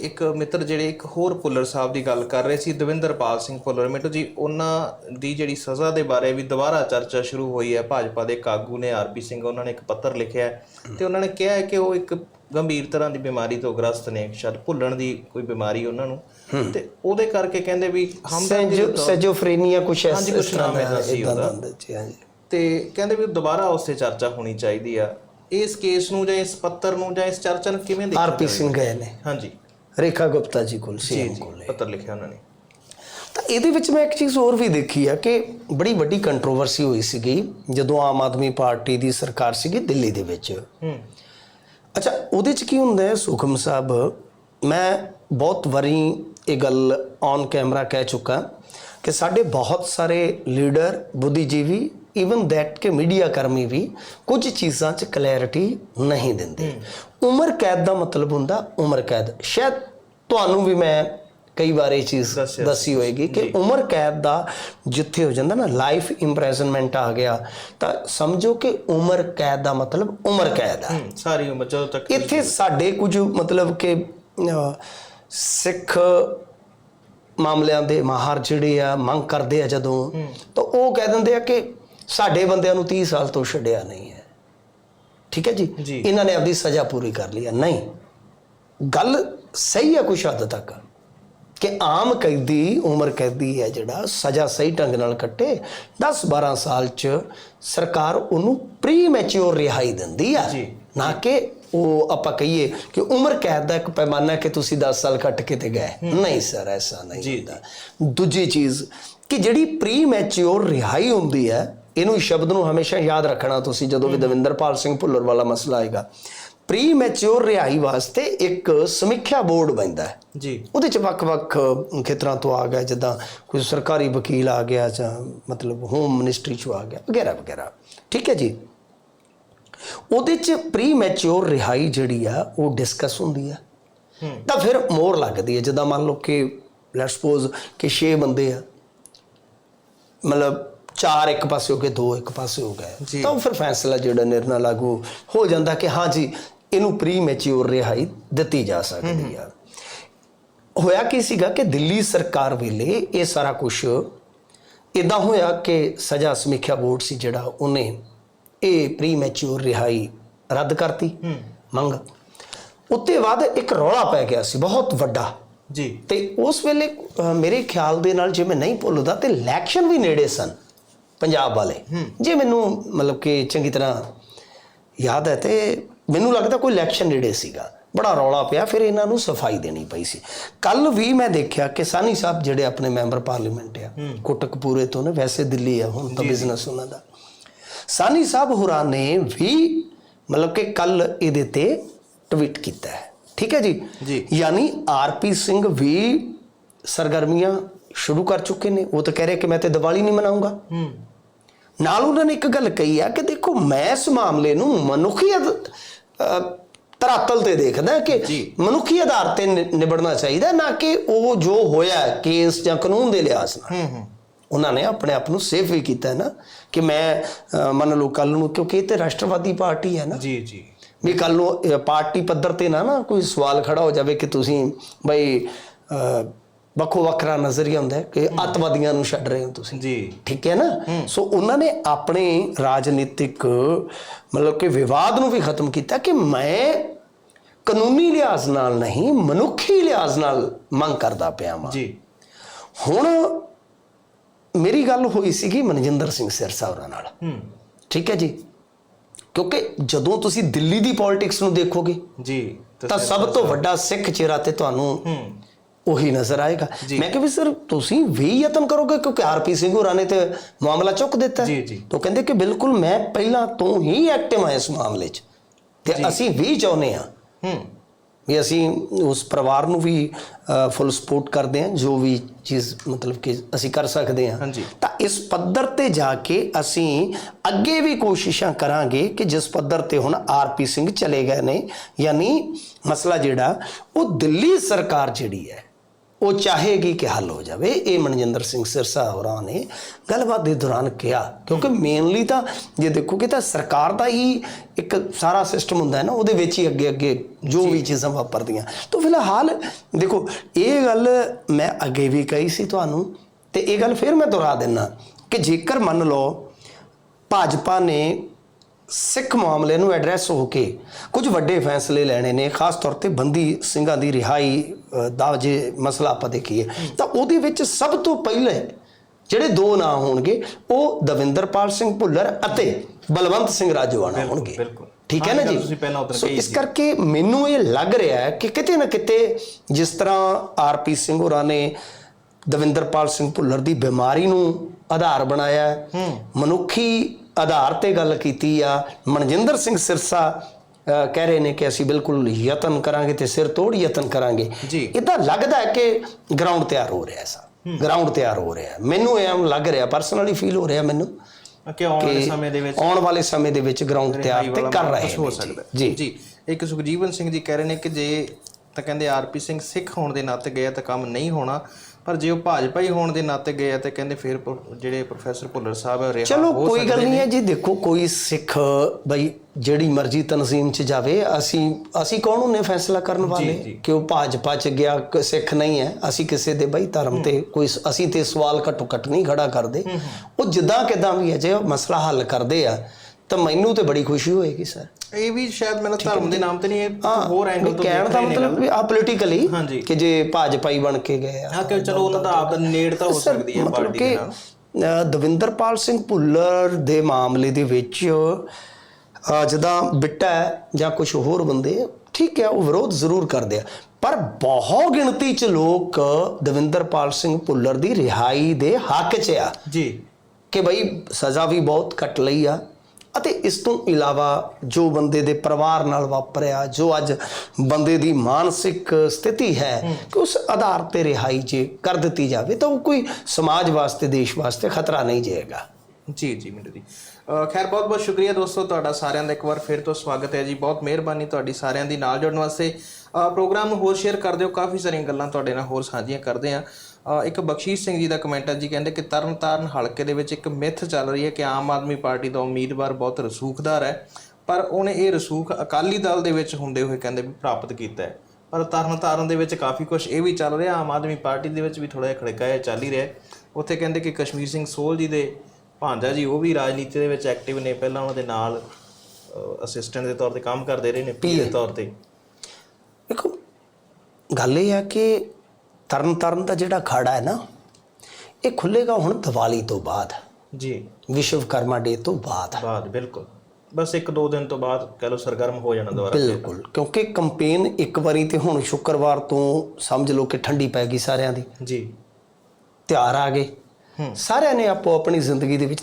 ਇੱਕ ਮਿੱਤਰ ਜਿਹੜੇ ਇੱਕ ਹੋਰ ਭੁੱਲਰ ਸਾਹਿਬ ਦੀ ਗੱਲ ਕਰ ਰਹੇ ਸੀ ਦਵਿੰਦਰਪਾਲ ਸਿੰਘ ਭੁੱਲਰ। ਮਿੱਟੂ ਜੀ ਉਹਨਾਂ ਦੀ ਜਿਹੜੀ ਸਜ਼ਾ ਦੇ ਬਾਰੇ ਵੀ ਦੁਬਾਰਾ ਚਰਚਾ ਸ਼ੁਰੂ ਹੋਈ ਹੈ। ਭਾਜਪਾ ਦੇ ਕਾਗੂ ਨੇ ਆਰਪੀ ਸਿੰਘ ਉਹਨਾਂ ਨੇ ਇੱਕ ਪੱਤਰ ਲਿਖਿਆ ਤੇ ਉਹਨਾਂ ਨੇ ਕਿਹਾ ਹੈ ਕਿ ਉਹ ਇੱਕ ਗੰਭੀਰ ਤਰ੍ਹਾਂ ਦੀ ਬਿਮਾਰੀ ਤੋਂ ਗ੍ਰਸਤ ਨੇ ਸ਼ਾਇਦ ਭੁੱਲਣ ਦੀ ਕੋਈ ਬਿਮਾਰੀ ਉਹਨਾਂ ਨੂੰ। ਤੇ ਉਹਦੇ ਕਰਕੇ ਕਹਿੰਦੇ ਵੀ ਸੈਜੋ ਸੈਜੋਫਰੇਨੀਆ ਕੁਛ ਇਸ ਹਾਂਜੀ, ਤਰ੍ਹਾਂ ਨਾਮ ਸੀ ਉਹਦਾ। ਤੇ ਕਹਿੰਦੇ ਵੀ ਦੁਬਾਰਾ ਉਸ ਤੇ ਚਰਚਾ ਹੋਣੀ ਚਾਹੀਦੀ ਆ। ਇਸ ਕੇਸ ਨੂੰ ਜਾਂ ਇਸ ਪੱਤਰ ਨੂੰ ਜਾਂ ਇਸ ਚਰਚਾ ਨੂੰ ਕਿਵੇਂ ਦੇਖਿਆ ਆਰਪੀ ਸਿੰਘ ਗਏ ਨੇ। ਹਾਂਜੀ। ਰੇਖਾ ਗੁਪਤਾ ਜੀ ਕੋਲ ਸੀਐਮ ਕੋਲ। ਪੱਤਰ ਲਿਖਿਆ ਉਹਨਾਂ ਨੇ। ਤਾਂ ਇਹਦੇ ਵਿੱਚ ਮੈਂ ਇੱਕ ਚੀਜ਼ ਹੋਰ ਵੀ ਦੇਖੀ ਆ ਕਿ ਬੜੀ ਵੱਡੀ ਕੰਟਰੋਵਰਸੀ ਹੋਈ ਸੀਗੀ ਜਦੋਂ ਆਮ ਆਦਮੀ ਪਾਰਟੀ ਦੀ ਸਰਕਾਰ ਸੀਗੀ ਦਿੱਲੀ ਦੇ ਵਿੱਚ। ਹੂੰ। ਅੱਛਾ ਉਹਦੇ ਚ ਕੀ ਹੁੰਦਾ ਹੈ ਸੁਖਮ ਸਾਹਿਬ? ਮੈਂ ਬਹੁਤ ਵਾਰੀ ਇਹ ਗੱਲ ਔਨ ਕੈਮਰਾ ਕਹਿ ਚੁੱਕਾ ਕਿ ਸਾਡੇ ਬਹੁਤ ਸਾਰੇ ਲੀਡਰ ਬੁੱਧੀਜੀਵੀ ਇਵਨ ਦੈਟ ਕਿ ਮੀਡੀਆ ਕਰਮੀ ਵੀ ਕੁਝ ਚੀਜ਼ਾਂ 'ਚ ਕਲੈਰਿਟੀ ਨਹੀਂ ਦਿੰਦੇ। ਉਮਰ ਕੈਦ ਦਾ ਮਤਲਬ ਹੁੰਦਾ ਉਮਰ ਕੈਦ। ਸ਼ਾਇਦ ਤੁਹਾਨੂੰ ਵੀ ਮੈਂ ਕਈ ਵਾਰ ਇਹ ਚੀਜ਼ ਦੱਸੀ ਹੋਏਗੀ ਕਿ ਉਮਰ ਕੈਦ ਦਾ ਜਿੱਥੇ ਹੋ ਜਾਂਦਾ ਨਾ ਲਾਈਫ ਇੰਪ੍ਰੈਜ਼ਨਮੈਂਟ ਆ ਗਿਆ ਤਾਂ ਸਮਝੋ ਕਿ ਉਮਰ ਕੈਦ ਦਾ ਮਤਲਬ ਉਮਰ ਕੈਦ ਆ। ਹੂੰ, ਸਾਰੀ ਉਮਰ ਜਦੋਂ ਤੱਕ ਇੱਥੇ ਸਾਡੇ ਕੁਝ ਮਤਲਬ ਕਿ ਸਿੱਖ ਮਾਮਲਿਆਂ ਦੇ ਮਾਹਰ ਜਿਹੜੇ ਆ ਮੰਗ ਕਰਦੇ ਆ ਜਦੋਂ ਤਾਂ ਉਹ ਕਹਿ ਦਿੰਦੇ ਆ ਕਿ ਸਾਡੇ ਬੰਦਿਆਂ ਨੂੰ 30 ਸਾਲ ਤੋਂ ਛੱਡਿਆ ਨਹੀਂ ਹੈ। ਠੀਕ ਹੈ ਜੀ। ਇਹਨਾਂ ਨੇ ਆਪਣੀ ਸਜ਼ਾ ਪੂਰੀ ਕਰ ਲਈ ਨਹੀਂ। ਗੱਲ ਸਹੀ ਹੈ ਕੁਛ ਹੱਦ ਤੱਕ? ਕਿ ਆਮ ਕੈਦੀ ਉਮਰ ਕੈਦੀ ਹੈ ਜਿਹੜਾ ਸਜ਼ਾ ਸਹੀ ਢੰਗ ਨਾਲ ਕੱਟੇ 10 12 ਸਾਲ ਚ ਸਰਕਾਰ ਉਹਨੂੰ ਪ੍ਰੀ ਮੈਚੁਰ ਰਿਹਾਈ ਦਿੰਦੀ ਆ। ਨਾ ਕਿ ਉਹ ਆਪਾਂ ਕਹੀਏ ਕਿ ਉਮਰ ਕੈਦ ਦਾ ਇੱਕ ਪੈਮਾਨਾ ਕਿ ਤੁਸੀਂ 10 ਸਾਲ ਕੱਟ ਕੇ ਤੇ ਗਏ। ਨਹੀਂ ਸਰ ਐਸਾ ਨਹੀਂ। ਹੁੰਦਾ। ਦੂਜੀ ਚੀਜ਼ ਕਿ ਜਿਹੜੀ ਪ੍ਰੀ ਮੈਚੁਰ ਰਿਹਾਈ ਹੁੰਦੀ ਹੈ ਇਹਨੂੰ ਸ਼ਬਦ ਨੂੰ ਹਮੇਸ਼ਾ ਯਾਦ ਰੱਖਣਾ ਤੁਸੀਂ ਜਦੋਂ ਵੀ ਦਵਿੰਦਰਪਾਲ ਸਿੰਘ ਭੁੱਲਰ ਵਾਲਾ ਮਸਲਾ ਆਏਗਾ। ਪ੍ਰੀ ਮੈਚੁਰ ਰਿਹਾਈ ਵਾਸਤੇ ਇੱਕ ਸਮੀਖਿਆ ਬੋਰਡ ਬਣਦਾ ਹੈ। ਜੀ। ਉਹਦੇ ਚ ਵੱਖ-ਵੱਖ ਖੇਤਰਾਂ ਤੋਂ ਆ ਗਿਆ ਜਿੱਦਾਂ ਕੋਈ ਸਰਕਾਰੀ ਵਕੀਲ ਆ ਗਿਆ ਜਾਂ ਮਤਲਬ ਹੋਮ ਮਿਨਿਸਟਰੀ ਚੋਂ ਆ ਗਿਆ ਵਗੈਰਾ ਵਗੈਰਾ। ਠੀਕ ਹੈ ਜੀ? ਉਹਦੇ ਚ ਪ੍ਰੀ ਮੈਚੁਰ ਰਿਹਾਈ ਜਿਹੜੀ ਆ ਉਹ ਡਿਸਕਸ ਹੁੰਦੀ ਆ। ਤਾਂ ਫਿਰ ਮੋਰ ਲੱਗਦੀ ਹੈ ਜਿੱਦਾਂ ਮੰਨ ਲਓ ਕਿ ਲੈਟਸ ਸਪੋਜ਼ ਕਿ 6 ਬੰਦੇ ਆ। ਮਤਲਬ ਚਾਰ ਇੱਕ ਪਾਸੇ ਹੋ ਗਏ ਦੋ ਇੱਕ ਪਾਸੇ ਹੋ ਗਏ। ਤਾਂ ਫਿਰ ਫੈਸਲਾ ਜਿਹੜਾ ਨਿਰਣਾ ਲਾਗੂ ਹੋ ਜਾਂਦਾ ਕਿ ਹਾਂ ਜੀ ਇਹਨੂੰ ਪ੍ਰੀ ਮੈਚੁਰ ਰਿਹਾਈ ਦਿੱਤੀ ਜਾ ਸਕਦੀ ਆ। ਹੋਇਆ ਕੀ ਸੀਗਾ ਕਿ ਦਿੱਲੀ ਸਰਕਾਰ ਵੇਲੇ ਇਹ ਸਾਰਾ ਕੁਝ ਇਦਾਂ ਹੋਇਆ ਕਿ ਸਜ਼ਾ ਸਮੀਖਿਆ ਬੋਰਡ ਸੀ ਜਿਹੜਾ ਉਹਨੇ ਇਹ ਪ੍ਰੀ ਮੈਚੁਰ ਰਿਹਾਈ ਰੱਦ ਕਰਤੀ ਮੰਗ। ਉੱਤੇ ਬਾਅਦ ਇੱਕ ਰੌਲਾ ਪੈ ਗਿਆ ਸੀ ਬਹੁਤ ਵੱਡਾ। ਜੀ। ਤੇ ਉਸ ਵੇਲੇ ਮੇਰੇ ਖਿਆਲ ਦੇ ਨਾਲ ਜੇ ਮੈਂ ਨਹੀਂ ਭੁੱਲਦਾ ਤੇ ਇਲੈਕਸ਼ਨ ਵੀ ਨੇੜੇ ਸਨ ਪੰਜਾਬ ਵਾਲੇ। ਜੇ ਮੈਨੂੰ ਮਤਲਬ ਕਿ ਚੰਗੀ ਤਰ੍ਹਾਂ ਯਾਦ ਹੈ ਤੇ ਮੈਨੂੰ ਲੱਗਦਾ ਕੋਈ ਇਲੈਕਸ਼ਨ ਨੇੜੇ ਸੀਗਾ। ਬੜਾ ਰੌਲਾ ਪਿਆ ਫਿਰ ਇਹਨਾਂ ਨੂੰ ਸਫ਼ਾਈ ਦੇਣੀ ਪਈ ਸੀ। ਕੱਲ ਵੀ ਮੈਂ ਦੇਖਿਆ ਕਿ ਸਾਨੀ ਸਾਹਿਬ ਜਿਹੜੇ ਆਪਣੇ ਮੈਂਬਰ ਪਾਰਲੀਮੈਂਟ ਆ ਕੋਟਕਪੂਰੇ ਤੋਂ ਨੇ ਵੈਸੇ ਦਿੱਲੀ ਆ ਹੁਣ ਤਾਂ ਬਿਜ਼ਨਸ ਉਹਨਾਂ ਦਾ। ਸਾਨੀ ਸਾਹਿਬ ਹੁਰਾਂ ਨੇ ਵੀ ਮਤਲਬ ਕਿ ਕੱਲ ਇਹਦੇ ਤੇ ਟਵੀਟ ਕੀਤਾ ਹੈ। ਠੀਕ ਹੈ ਜੀ? ਜੀ। ਯਾਨੀ ਆਰਪੀ ਸਿੰਘ ਵੀ ਸਰਗਰਮੀਆਂ ਸ਼ੁਰੂ ਕਰ ਚੁੱਕੇ ਨੇ। ਉਹ ਤਾਂ ਕਹਿ ਰਹੇ ਕਿ ਮੈਂ ਤੇ ਦੀਵਾਲੀ ਨਹੀਂ ਮਨਾਉਂਗਾ ਹੂੰ। ਨਾਲ ਉਹਨਾਂ ਨੇ ਇੱਕ ਗੱਲ ਕਹੀ ਆ ਕਿ ਦੇਖੋ ਮੈਂ ਇਸ ਮਾਮਲੇ ਨੂੰ ਮਨੁੱਖੀ ਅਧ- ਅਹ ਧਰਾਤਲ ਤੇ ਦੇਖਦਾ ਕਿ। ਮਨੁੱਖੀ ਆਧਾਰ ਤੇ ਨਿਬੜਨਾ ਚਾਹੀਦਾ ਨਾ ਕਿ ਉਹ ਜੋ ਹੋਇਆ ਕੇਸ ਜਾਂ ਕਾਨੂੰਨ ਦੇ ਲਿਹਾਜ਼ ਨਾਲ। ਉਹਨਾਂ ਨੇ ਆਪਣੇ ਆਪ ਨੂੰ ਸੇਫ ਵੀ ਕੀਤਾ ਹੈ ਨਾ ਕਿ ਮੈਂ ਮੰਨ ਲਓ ਕੱਲ ਨੂੰ ਕਿਉਂਕਿ ਇਹ ਤੇ ਰਾਸ਼ਟਰਵਾਦੀ ਪਾਰਟੀ ਹੈ ਨਾ। ਜੀ ਜੀ। ਵੀ ਕੱਲ ਨੂੰ ਪਾਰਟੀ ਪੱਧਰ ਤੇ ਨਾ ਨਾ ਕੋਈ ਸਵਾਲ ਖੜਾ ਹੋ ਜਾਵੇ ਕਿ ਤੁਸੀਂ ਬਈ ਵੱਖੋ ਵੱਖਰਾ ਨਜ਼ਰੀਆ ਹੁੰਦਾ ਕਿ ਅੱਤਵਾਦੀਆਂ ਨੂੰ ਛੱਡ ਰਹੇ ਹੋ ਤੁਸੀਂ। ਜੀ। ਠੀਕ ਹੈ ਨਾ? ਸੋ ਉਹਨਾਂ ਨੇ ਆਪਣੇ ਰਾਜਨੀਤਿਕ ਮਤਲਬ ਕਿ ਵਿਵਾਦ ਨੂੰ ਵੀ ਖਤਮ ਕੀਤਾ ਕਿ ਮੈਂ ਕਾਨੂੰਨੀ ਲਿਹਾਜ਼ ਨਾਲ ਨਹੀਂ ਮਨੁੱਖੀ ਲਿਹਾਜ਼ ਨਾਲ ਮੰਗ ਕਰਦਾ ਪਿਆ ਹਾਂ ਜੀ। ਹੁਣ ਮੇਰੀ ਗੱਲ ਹੋਈ ਸੀਗੀ ਮਨਜਿੰਦਰ ਸਿੰਘ ਸਿਰਸਾ ਹੋਰਾਂ ਨਾਲ। ਹੂੰ। ਠੀਕ ਹੈ ਜੀ? ਕਿਉਂਕਿ ਜਦੋਂ ਤੁਸੀਂ ਦਿੱਲੀ ਦੀ ਪੋਲਿਟਿਕਸ ਨੂੰ ਦੇਖੋਗੇ ਜੀ ਤਾਂ ਸਭ ਤੋਂ ਵੱਡਾ ਸਿੱਖ ਚਿਹਰਾ ਤੇ ਤੁਹਾਨੂੰ ਹੂੰ। ਉਹੀ ਨਜ਼ਰ ਆਏਗਾ। ਮੈਂ ਕਿਹਾ ਵੀ ਸਰ ਤੁਸੀਂ ਵੀ ਯਤਨ ਕਰੋਗੇ? ਕਿਉਂਕਿ ਆਰਪੀ ਸਿੰਘ ਹੋਰਾਂ ਨੇ ਤੇ ਮਾਮਲਾ ਚੁੱਕ ਦਿੱਤਾ। ਜੀ, ਜੀ। ਤਾਂ ਕਹਿੰਦੇ ਕਿ ਬਿਲਕੁਲ ਮੈਂ ਪਹਿਲਾਂ ਤੋਂ ਹੀ ਐਕਟਿਵ ਹਾਂ ਇਸ ਮਾਮਲੇ 'ਚ। ਤੇ ਅਸੀਂ ਵੀ ਚਾਹੁੰਦੇ ਹਾਂ ਹੂੰ। ਵੀ ਅਸੀਂ ਉਸ ਪਰਿਵਾਰ ਨੂੰ ਵੀ ਫੁੱਲ ਸਪੋਰਟ ਕਰਦੇ ਹਾਂ ਜੋ ਵੀ ਚੀਜ਼ ਮਤਲਬ ਕਿ ਅਸੀਂ ਕਰ ਸਕਦੇ ਹਾਂ। ਤਾਂ ਇਸ ਪੱਧਰ ਤੇ ਜਾ ਕੇ ਅਸੀਂ ਅੱਗੇ ਵੀ ਕੋਸ਼ਿਸ਼ਾਂ ਕਰਾਂਗੇ ਕਿ ਜਿਸ ਪੱਧਰ ਤੇ ਹੁਣ ਆਰਪੀ ਸਿੰਘ ਚਲੇ ਗਏ ਨੇ ਯਾਨੀ ਮਸਲਾ ਜਿਹੜਾ ਉਹ ਦਿੱਲੀ ਸਰਕਾਰ ਜਿਹੜੀ ਹੈ ਉਹ ਚਾਹੇਗੀ ਕਿ ਹੱਲ ਹੋ ਜਾਵੇ। ਇਹ ਮਨਜਿੰਦਰ ਸਿੰਘ ਸਿਰਸਾ ਹੋਰਾਂ ਨੇ ਗੱਲਬਾਤ ਦੇ ਦੌਰਾਨ ਕਿਹਾ ਕਿਉਂਕਿ ਮੇਨਲੀ ਤਾਂ ਜੇ ਦੇਖੋਗੇ ਤਾਂ ਸਰਕਾਰ ਦਾ ਹੀ ਇੱਕ ਸਾਰਾ ਸਿਸਟਮ ਹੁੰਦਾ ਹੈ ਨਾ ਉਹਦੇ ਵਿੱਚ ਹੀ ਅੱਗੇ ਅੱਗੇ ਜੋ ਵੀ ਚੀਜ਼ਾਂ ਵਾਪਰਦੀਆਂ। ਤਾਂ ਫਿਲਹਾਲ ਦੇਖੋ ਇਹ ਗੱਲ ਮੈਂ ਅੱਗੇ ਵੀ ਕਹੀ ਸੀ ਤੁਹਾਨੂੰ ਤੇ ਇਹ ਗੱਲ ਫਿਰ ਮੈਂ ਦੁਹਰਾ ਦਿੰਨਾ ਕਿ ਜੇਕਰ ਮੰਨ ਲਓ ਭਾਜਪਾ ਨੇ ਸਿੱਖ ਮਾਮਲੇ ਨੂੰ ਐਡਰੈਸ ਹੋ ਕੇ ਕੁਝ ਵੱਡੇ ਫੈਸਲੇ ਲੈਣੇ ਨੇ ਖਾਸ ਤੌਰ ਤੇ ਬੰਦੀ ਸਿੰਘਾਂ ਦੀ ਰਿਹਾਈ ਦਾ ਜੇ ਮਸਲਾ ਆਪਾਂ ਦੇਖੀਏ ਤਾਂ ਉਹਦੇ ਵਿੱਚ ਸਭ ਤੋਂ ਪਹਿਲੇ ਜਿਹੜੇ ਦੋ ਨਾਂ ਹੋਣਗੇ ਉਹ ਦਵਿੰਦਰਪਾਲ ਸਿੰਘ ਭੁੱਲਰ ਅਤੇ ਬਲਵੰਤ ਸਿੰਘ ਰਾਜੋਆਣਾ ਹੋਣਗੇ ਬਿਲਕੁਲ। ਠੀਕ ਹੈ ਨਾ ਜੀ ਤੁਸੀਂ ਪਹਿਲਾਂ ਕਹੀ ਇਸ। ਕਰਕੇ ਮੈਨੂੰ ਇਹ ਲੱਗ ਰਿਹਾ ਹੈ ਕਿ ਕਿਤੇ ਨਾ ਕਿਤੇ ਜਿਸ ਤਰ੍ਹਾਂ ਆਰਪੀ ਸਿੰਘ ਹੋਰਾਂ ਨੇ ਦਵਿੰਦਰਪਾਲ ਸਿੰਘ ਭੁੱਲਰ ਦੀ ਬਿਮਾਰੀ ਨੂੰ ਆਧਾਰ ਬਣਾਇਆ ਹੈ ਮਨੁੱਖੀ ਆਧਾਰ ਤੇ ਗੱਲ ਕੀਤੀ ਆ। ਮਨਜਿੰਦਰ ਸਿੰਘ ਸਿਰਸਾ ਕਹਿ ਰਹੇ ਨੇ ਕਿ ਅਸੀਂ ਬਿਲਕੁਲ ਯਤਨ ਕਰਾਂਗੇ ਤੇ ਸਿਰ ਤੋੜ ਯਤਨ ਕਰਾਂਗੇ। ਇਦਾਂ ਲੱਗਦਾ ਹੈ ਕਿ ਗਰਾਊਂਡ ਤਿਆਰ ਹੋ ਰਿਹਾ ਸਾ। ਗਰਾਊਂਡ ਤਿਆਰ ਹੋ ਰਿਹਾ। ਮੈਨੂੰ ਐਂ ਲੱਗ ਰਿਹਾ ਪਰਸਨਲੀ ਫੀਲ ਹੋ ਰਿਹਾ ਮੈਨੂੰ ਕਿ ਆਉਣ ਵਾਲੇ ਸਮੇਂ ਦੇ ਵਿੱਚ ਆਉਣ ਵਾਲੇ ਸਮੇਂ ਦੇ ਵਿੱਚ ਗਰਾਊਂਡ ਤਿਆਰ ਤੇ ਕਰ ਰਹੇ ਹੋ ਸਕਦਾ ਜੀ। ਇੱਕ ਸੁਖਜੀਵਨ ਸਿੰਘ ਜੀ ਕਹਿ ਰਹੇ ਨੇ ਕਿ ਜੇ ਤਾਂ ਕਹਿੰਦੇ ਆਰਪੀ ਸਿੰਘ ਸਿੱਖ ਹੋਣ ਦੇ ਨਾਤੇ ਗਏ ਆ ਤਾਂ ਕੰਮ ਨਹੀਂ ਹੋਣਾ। ਪਰ ਜੇ ਉਹ ਭਾਜਪਾ ਹੀ ਹੋਣ ਦੇ ਨਾਤੇ ਗਏ ਤਾਂ ਕਹਿੰਦੇ ਫਿਰ ਪ- ਜਿਹੜੇ ਪ੍ਰੋਫੈਸਰ ਭੁੱਲਰ ਸਾਹਿਬ ਰਿਹਾ ਚਲੋ ਕੋਈ ਗੱਲ ਨਹੀਂ। ਹੈ ਜੀ ਦੇਖੋ ਕੋਈ ਸਿੱਖ ਬਈ ਜਿਹੜੀ ਮਰਜ਼ੀ ਤਨਜ਼ੀਮ 'ਚ ਜਾਵੇ ਅਸੀਂ ਅਸੀਂ ਕੌਣ ਹੁੰਨੇ ਫੈਸਲਾ ਕਰਨ ਵਾਲੇ। ਕਿ ਉਹ ਭਾਜਪਾ 'ਚ ਗਿਆ ਕ- ਸਿੱਖ ਨਹੀਂ ਹੈ ਅਸੀਂ ਕਿਸੇ ਦੇ ਬਈ ਧਰਮ ਤੇ ਕੋਈ ਸ- ਅਸੀਂ ਤੇ ਸਵਾਲ ਘੱਟੋ ਘੱਟ ਨਹੀਂ ਖੜਾ ਕਰਦੇ ਉਹ ਜਿੱਦਾਂ ਕਿਦਾਂ ਵੀ ਹੈ ਜੇ ਉਹ ਮਸਲਾ ਹੱਲ ਕਰਦੇ ਆ ਤਾਂ ਮੈਨੂੰ ਤੇ ਬੜੀ ਖੁਸ਼ੀ ਹੋਏਗੀ ਸਰ ਇਹ ਵੀ ਸ਼ਾਇਦ ਮੈਨੂੰ ਧਰਮ ਦੇ ਨਾਮ ਤੇ ਨਹੀਂ ਇਹ ਹੋਰ ਐਂਗਲ ਤੋਂ ਕਹਿਣ ਦਾ ਮਤਲਬ ਵੀ ਆ ਪੋਲੀਟੀਕਲੀ। ਕਿ ਜੇ ਭਾਜਪਾਈ ਬਣ ਕੇ ਗਏ ਆ। ਹਾਂ ਕਿ ਚਲੋ ਉਹਨਾਂ ਦਾ ਆਪ ਨੇੜ ਤਾਂ ਹੋ ਸਕਦੀ ਹੈ ਪਾਰਟੀ ਦੇ ਨਾਲ। ਦਵਿੰਦਰਪਾਲ ਸਿੰਘ ਭੁੱਲਰ ਦੇ ਮਾਮਲੇ ਦੇ ਵਿੱਚ ਜਿੱਦਾਂ ਬਿੱਟਾ ਹੈ ਜਾਂ ਕੁਝ ਹੋਰ ਬੰਦੇ ਠੀਕ ਹੈ ਉਹ ਵਿਰੋਧ ਜ਼ਰੂਰ ਕਰਦੇ ਆ। ਪਰ ਬਹੁ ਗਿਣਤੀ ਚ ਲੋਕ ਦਵਿੰਦਰਪਾਲ ਸਿੰਘ ਭੁੱਲਰ ਦੀ ਰਿਹਾਈ ਦੇ ਹੱਕ 'ਚ ਆ। ਜੀ। ਕਿ ਬਈ ਸਜ਼ਾ ਵੀ ਬਹੁਤ ਕੱਟ ਲਈ ਆ ਅਤੇ ਇਸ ਤੋਂ ਇਲਾਵਾ ਜੋ ਬੰਦੇ ਦੇ ਪਰਿਵਾਰ ਨਾਲ ਵਾਪਰਿਆ ਜੋ ਅੱਜ ਬੰਦੇ ਦੀ ਮਾਨਸਿਕ ਸਥਿਤੀ ਹੈ ਕਿ ਉਸ ਆਧਾਰ ਤੇ ਰਿਹਾਈ ਜੇ ਕਰ ਦਿੱਤੀ ਜਾਵੇ ਤਾਂ ਉਹ ਕੋਈ ਸਮਾਜ ਵਾਸਤੇ ਦੇਸ਼ ਵਾਸਤੇ ਖਤਰਾ ਨਹੀਂ ਜਾਏਗਾ ਜੀ ਜੀ ਮਿੰਟੂ ਜੀ। ਖੈਰ ਬਹੁਤ ਬਹੁਤ ਸ਼ੁਕਰੀਆ ਦੋਸਤੋ ਤੁਹਾਡਾ ਸਾਰਿਆਂ ਦਾ ਇੱਕ ਵਾਰ ਫਿਰ ਤੋਂ ਸਵਾਗਤ ਹੈ ਜੀ। ਬਹੁਤ ਮਿਹਰਬਾਨੀ ਤੁਹਾਡੀ ਸਾਰਿਆਂ ਦੀ ਨਾਲ ਜੁੜਨ ਵਾਸਤੇ। ਪ੍ਰੋਗਰਾਮ ਨੂੰ ਹੋਰ ਸ਼ੇਅਰ ਕਰ ਦਿਓ। ਕਾਫੀ ਸਾਰੀਆਂ ਗੱਲਾਂ ਤੁਹਾਡੇ ਨਾਲ ਹੋਰ ਸਾਂਝੀਆਂ ਕਰਦੇ ਆ ਇੱਕ ਬਖਸ਼ੀਸ਼ ਸਿੰਘ ਜੀ ਦਾ ਕਮੈਂਟ ਹੈ ਜੀ ਕਹਿੰਦੇ ਕਿ ਤਰਨਤਾਰਨ ਹਲਕੇ ਦੇ ਵਿੱਚ ਇੱਕ ਮਿੱਥ ਚੱਲ ਰਹੀ ਹੈ ਕਿ ਆਮ ਆਦਮੀ ਪਾਰਟੀ ਦਾ ਉਮੀਦਵਾਰ ਬਹੁਤ ਰਸੂਖਦਾਰ ਹੈ ਪਰ ਉਹਨੇ ਇਹ ਰਸੂਖ ਅਕਾਲੀ ਦਲ ਦੇ ਵਿੱਚ ਹੁੰਦੇ ਹੋਏ ਕਹਿੰਦੇ ਵੀ ਪ੍ਰਾਪਤ ਕੀਤਾ ਹੈ। ਪਰ ਤਰਨਤਾਰਨ ਦੇ ਵਿੱਚ ਕਾਫੀ ਕੁਝ ਇਹ ਵੀ ਚੱਲ ਰਿਹਾ ਆਮ ਆਦਮੀ ਪਾਰਟੀ ਦੇ ਵਿੱਚ ਵੀ ਥੋੜਾ ਜਿਹਾ ਖੜਕਾ ਜਿਹਾ ਚੱਲ ਹੀ ਰਿਹਾ ਹੈ। ਉੱਥੇ ਕਹਿੰਦੇ ਕਿ ਕਸ਼ਮੀਰ ਸਿੰਘ ਸੋਲ ਜੀ ਦੇ ਭਾਂਜਾ ਜੀ ਉਹ ਵੀ ਰਾਜਨੀਤੀ ਦੇ ਵਿੱਚ ਐਕਟਿਵ ਨੇ ਪਹਿਲਾਂ ਉਹਨਾਂ ਦੇ ਨਾਲ ਅਸਿਸਟੈਂਟ ਦੇ ਤੌਰ ਤੇ ਕੰਮ ਕਰਦੇ ਰਹੇ ਨੇ ਪੀ ਦੇ ਤੌਰ ਤੇ। ਦੇਖੋ ਗੱਲ ਇਹ ਹੈ ਕਿ ਤਰਨ ਤਰਨ ਦਾ ਜਿਹੜਾ ਖਾੜਾ ਹੈ ਨਾ ਇਹ ਖੁੱਲੇਗਾ ਹੁਣ ਦੀਵਾਲੀ ਤੋਂ ਬਾਅਦ। ਜੀ। ਵਿਸ਼ਵਕਰਮਾ ਡੇ ਤੋਂ ਬਾਅਦ। ਬਾਅਦ ਬਿਲਕੁਲ। ਬਸ ਇੱਕ ਦੋ ਦਿਨ ਤੋਂ ਬਾਅਦ ਕਹ ਲਓ ਸਰਗਰਮ ਹੋ ਜਾਣਾ ਦੁਬਾਰਾ ਬਿਲਕੁਲ ਕਿਉਂਕਿ ਕੰਪੇਨ ਇੱਕ ਵਾਰੀ ਤੇ ਹੁਣ ਸ਼ੁੱਕਰਵਾਰ ਤੋਂ ਸਮਝ ਲਓ ਕਿ ਠੰਡੀ ਪੈ ਗਈ ਸਾਰਿਆਂ ਦੀ। ਜੀ। ਤਿਉਹਾਰ ਆ ਗਏ। ਸਾਰਿਆਂ ਨੇ ਆਪੋ ਆਪਣੀ ਜ਼ਿੰਦਗੀ ਦੇ ਵਿੱਚ